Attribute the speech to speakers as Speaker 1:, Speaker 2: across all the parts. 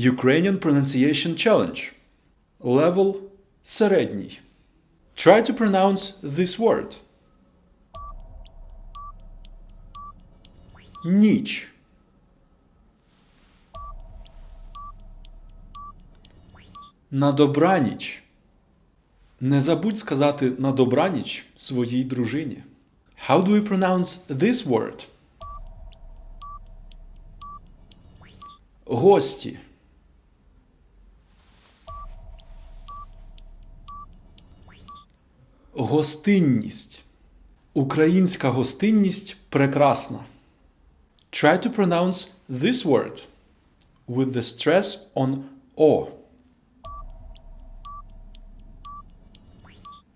Speaker 1: Ukrainian Pronunciation Challenge. Level середній. Try to pronounce this word. Ніч. На добраніч. Не забудь сказати на добраніч своїй дружині. How do we pronounce this word? Гості. Гостинність. Українська гостинність прекрасна. Try to pronounce this word with the stress on O.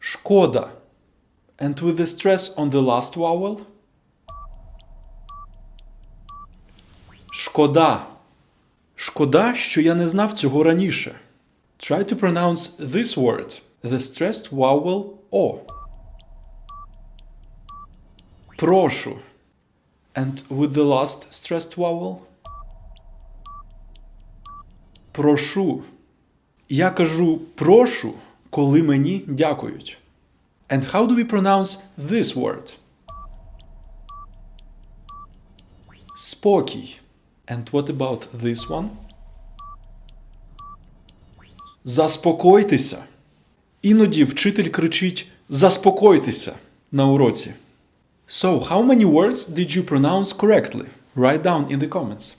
Speaker 1: Шкода. And with the stress on the last vowel. Шкода. Шкода, що я не знав цього раніше. Try to pronounce this word, the stressed vowel O. Прошу. And with the last stressed vowel. Прошу. Я кажу прошу, коли мені дякують. And how do we pronounce this word? Спокій. And what about this one? Заспокойтеся. Іноді вчитель кричить Заспокойтеся на уроці. So, how many words did you pronounce correctly? Write down in the comments.